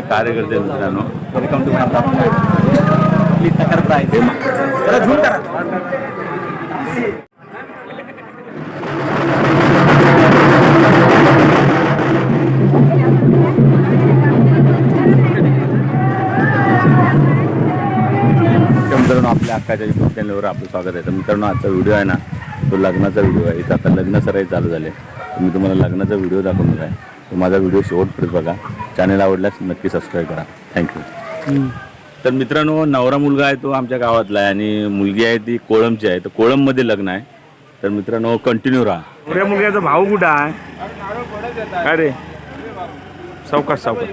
गावातले कार्यकर्ते मित्रांनो वेलकम टू माय मित्रांनो आपल्या अक्काच्या युट्यूब चॅनलवर आपलं स्वागत आहे तर मित्रांनो आजचा व्हिडिओ आहे ना तो लग्नाचा व्हिडिओ आहे इथं आता लग्न सराई चालू झाले तर मी तुम्हाला लग्नाचा व्हिडिओ दाखवणार आहे तो माझा व्हिडिओ शेवटपर्यंत बघा चॅनल आवडल्यास नक्की सबस्क्राईब करा. थँक्यू तर मित्रांनो नवरा मुलगा आहे तो आमच्या गावातला आहे आणि मुलगी आहे ती कोळमची आहे. तर कोळममध्ये लग्न आहे. तर मित्रांनो कंटिन्यू राहा. पुऱ्या मुलग्याचा भाऊ कुठं आहे? काय रे सावकाश सावकाश.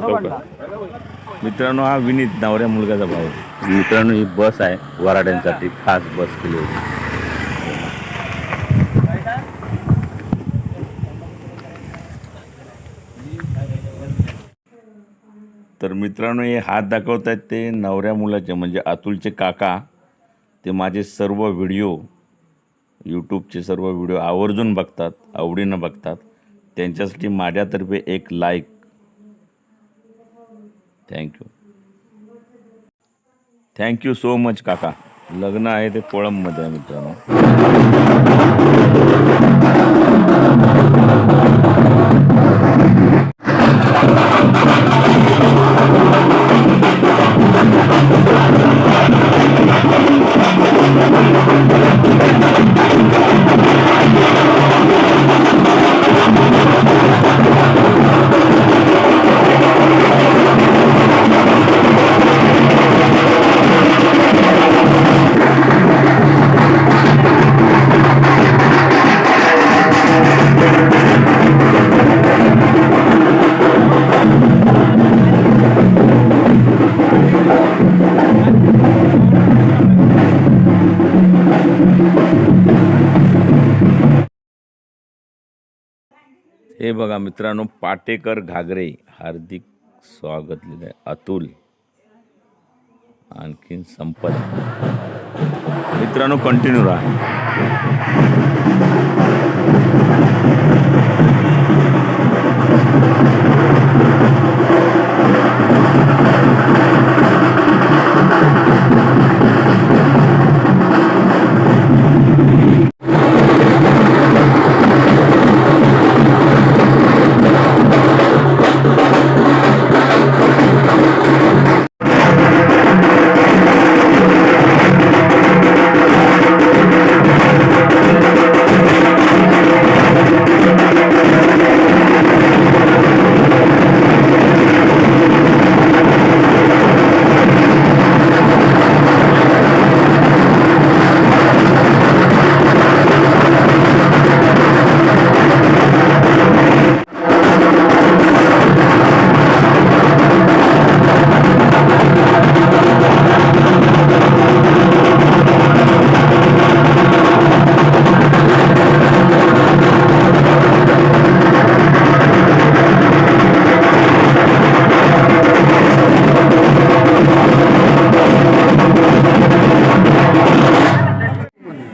चौकात. मित्रांनो हा विनीत नवऱ्या मुलगाचा भाऊ आहे. मित्रांनो ही बस आहे वराड्यांसाठी. खास बस केली होती. तर मित्रांनो हे हात दाखवत आहेत ते नवऱ्या मुलाचे म्हणजे अतुलचे काका. ते माझे सर्व व्हिडिओ यूट्यूबचे सर्व व्हिडिओ आवर्जून बघतात आवडीनं बघतात. त्यांच्यासाठी माझ्यातर्फे एक like thank you thank you so much काका. लग्न आहे ते कोळममध्ये आहे मित्रांनो. हे बघा मित्रांनो पाटेकर घागरे. हार्दिक स्वागत लिहिलं आहे अतुल. आणखीन संपत. मित्रांनो कंटिन्यू राहा.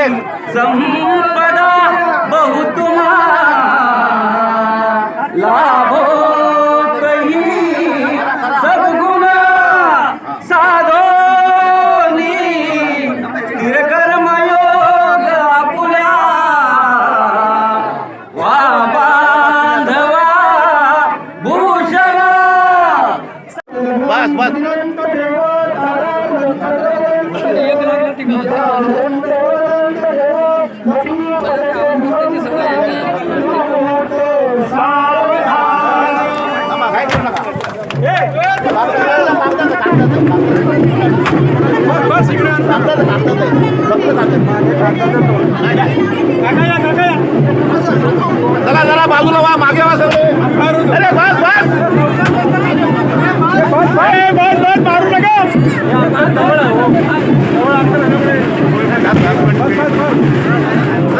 संपदा बहुतुमा लाभो कही सद्गुण साधोनी स्थिर कर्मयोग आपुल्या वा बांधवा भूषण। बस बस. थांबा, काय करू नका. चला जरा बाजूला वा मागे वा सगळे अरे बस बस ए, बस बस मारू नका जरा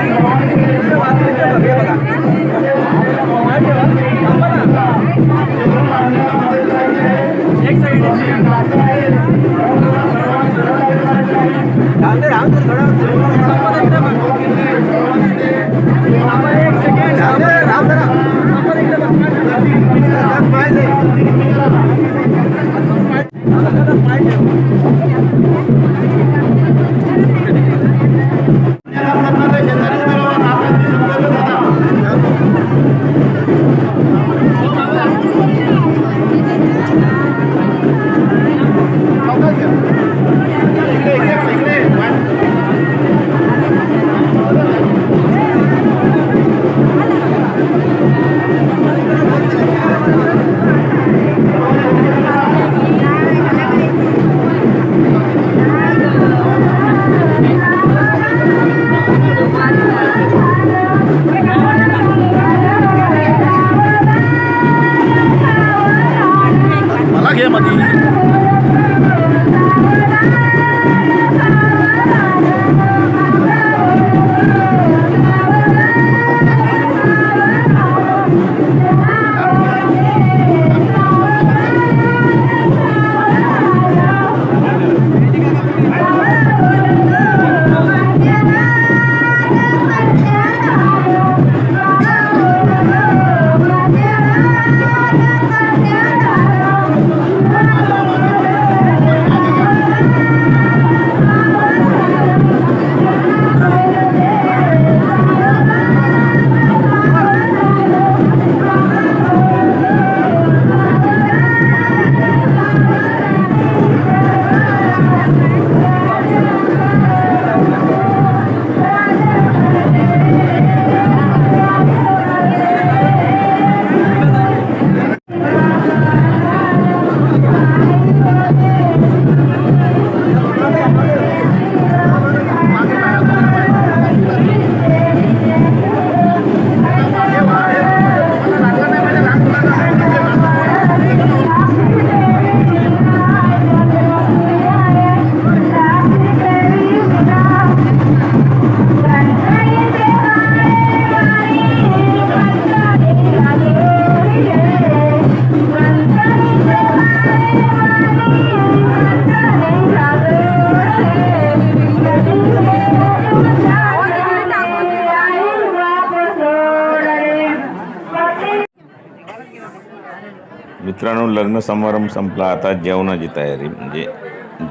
मित्रांनो लग्न समारंभ संपला. आता जेवणाची तयारी म्हणजे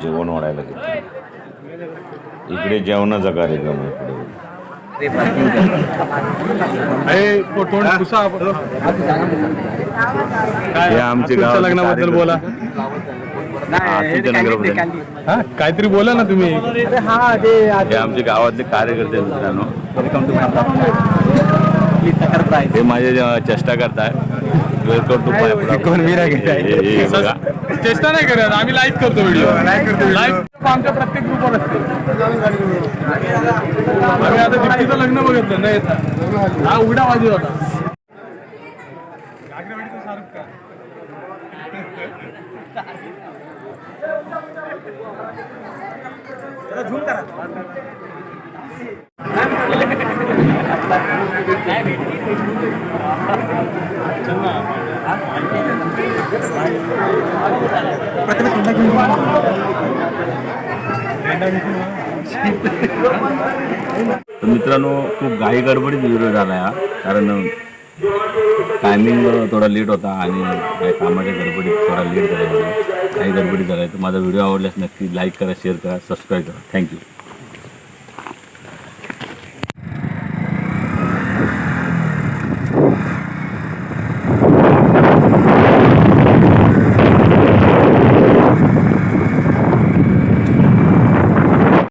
जेवण वाढायला घेतलं. इकडे जेवणाचा कार्यक्रम आहे पुढे हे? आमचे गावाचे लग्नाबद्दल. बोला. हा, काहीतरी बोला ना तुम्ही. हे आमचे गावातले कार्यकर्ते आहेत मित्रांनो. हे माझे चेष्टा करताय वेलकम टू माय कोण चेष्टा नाही करत. आम्ही लाईक करतो व्हिडिओ लाईक करतो लाईक आमच्या प्रत्येक ग्रुपवर असते. आम्ही आता दीप्तीचं लग्न बघितलं नाही हा उघडा वाजी होता. झूम करा. मित्रांनो खूप गाई गडबडीत विरोध झाला हा कारण टायमिंग थोडा लेट होता आणि काही कामाच्या गडबडीत थोडा लेट झाला. काही गडबडीत झाला. तर माझा व्हिडिओ आवडल्यास नक्की लाईक करा शेअर करा सबस्क्राईब करा. थँक्यू